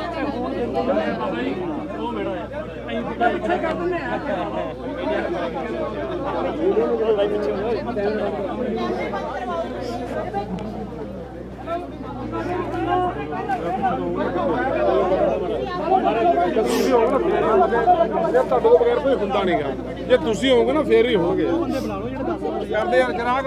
ਤੁਹਾਡੇ ਤੋਂ ਬਗੈਰ ਕੋਈ ਹੁੰਦਾ ਨਹੀਂਗਾ ਜੇ ਤੁਸੀਂ ਹੋਵੋਗੇ ਨਾ, ਫੇਰ ਹੀ ਹੋਣਗੇ। ਕਰਦੇ ਯਾਰ ਜਨਾਬ।